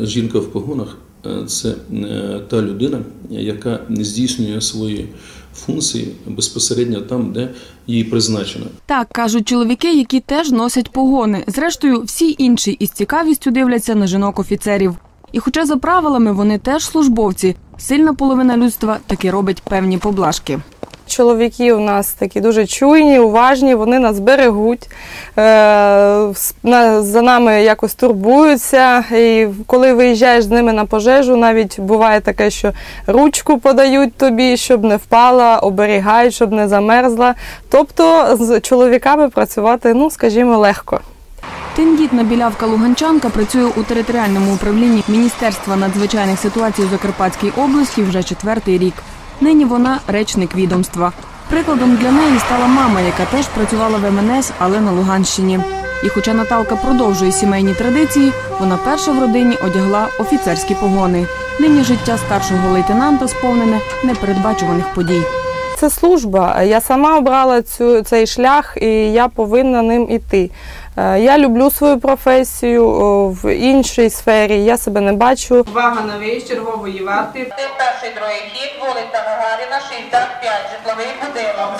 Жінка в погонах е, це е, та людина, яка здійснює свої функції безпосередньо там, де їй призначено. Так кажуть чоловіки, які теж носять погони. Зрештою, всі інші із цікавістю дивляться на жінок-офіцерів. І хоча за правилами вони теж службовці, сильна половина людства таки робить певні поблажки. Чоловіки у нас такі дуже чуйні, уважні, вони нас берегуть, е, за нами якось турбуються. І коли виїжджаєш з ними на пожежу, навіть буває таке, що ручку подають тобі, щоб не впала, оберігають, щоб не замерзла. Тобто з чоловіками працювати, ну скажімо, легко. Тендітна білявка Луганчанка працює у територіальному управлінні Міністерства надзвичайних ситуацій у Закарпатській області вже четвертий рік. Нині вона речник відомства. Прикладом для неї стала мама, яка теж працювала в МНС, але на Луганщині. І хоча Наталка продовжує сімейні традиції, вона перша в родині одягла офіцерські погони. Нині життя старшого лейтенанта сповнене непередбачуваних подій. Це служба. Я сама обрала цю, цей шлях і я повинна ним іти. Е, Я люблю свою професію в іншій сфері. Я себе не бачу Увага на виїзд чергової варти. Це перший другий хід, вулиця Гагаріна, 65, житловий будинок.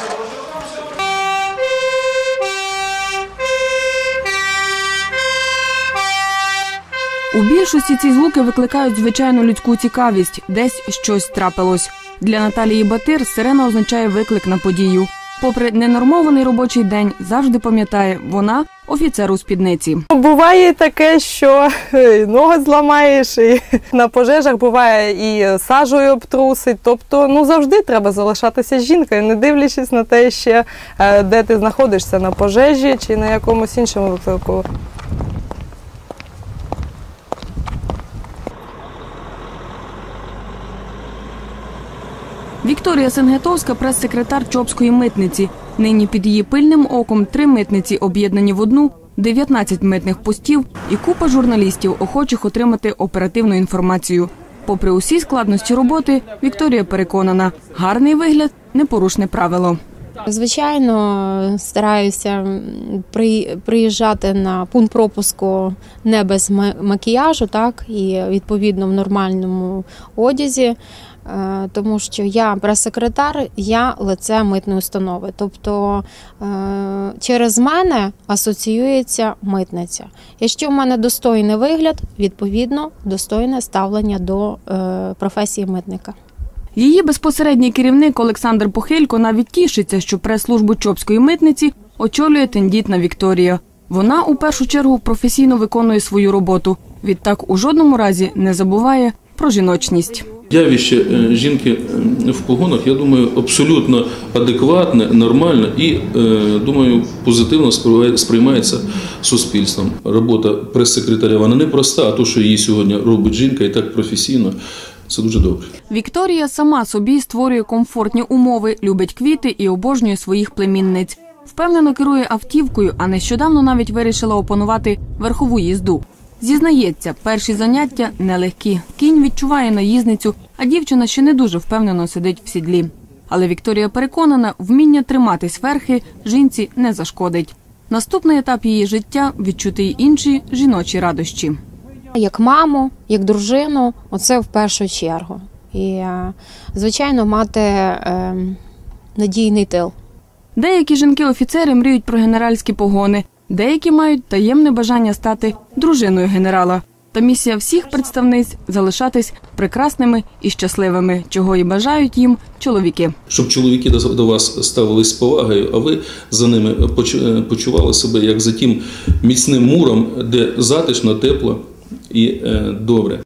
У більшості ці звуки викликають звичайну людську цікавість, десь щось трапилось. Для Наталії Батир сирена означає виклик на подію. Попри ненормований робочий день, завжди пам'ятає, вона офіцер у спідниці. Буває таке, що е, ноги зламаєш, і на пожежах буває і сажею обтрусить. Тобто, ну завжди треба залишатися жінкою, не дивлячись на те, ще е, де ти знаходишся на пожежі чи на якомусь іншому виклику. Вікторія Сенгетовська, прес-секретар Чопської митниці. Нині під її пильним оком три митниці об'єднані в одну, 19 митних постів і купа журналістів, охочих отримати оперативну інформацію. Попри усі складності роботи, Вікторія переконана, гарний вигляд непорушне правило. Звичайно, стараюся при- приїжджати на пункт пропуску не без макіяжу, так і відповідно в нормальному одязі, е, тому що я прес-секретар, я лице митної установи. Тобто е, через мене асоціюється митниця. Якщо в мене достойний вигляд, відповідно достойне ставлення до е, професії митника. Її безпосередній керівник Олександр Похилько навіть тішиться, що прес-службу Чопської митниці очолює тендітна Вікторія. Вона у першу чергу професійно виконує свою роботу. Відтак у жодному разі не забуває про жіночність. Явище е, жінки е, в погонах, я думаю, абсолютно адекватне, нормальне і, е, думаю, позитивно сприймає- сприймається суспільством. Робота прес-секретаря вона не проста, а то, що її сьогодні робить жінка і так професійно, це дуже добре. Вікторія сама собі створює комфортні умови, любить квіти і обожнює своїх племінниць. Впевнено керує автівкою, а нещодавно навіть вирішила опанувати верхову їзду. Зізнається, перші заняття нелегкі. Кінь відчуває наїзницю, а дівчина ще не дуже впевнено сидить в сідлі. Але Вікторія переконана, вміння триматись верхи жінці не зашкодить. Наступний етап її життя відчути й інші жіночі радощі. Як маму, як дружину, оце в першу чергу. І, е, звичайно, мати е, надійний тил. Деякі жінки-офіцери мріють про генеральські погони, деякі мають таємне бажання стати дружиною генерала. Та місія всіх представниць залишатись прекрасними і щасливими, чого і бажають їм чоловіки. Щоб чоловіки до вас ставились з повагою, а ви за ними е, почували себе як за тим міцним муром, де затишно, тепло і е, добре.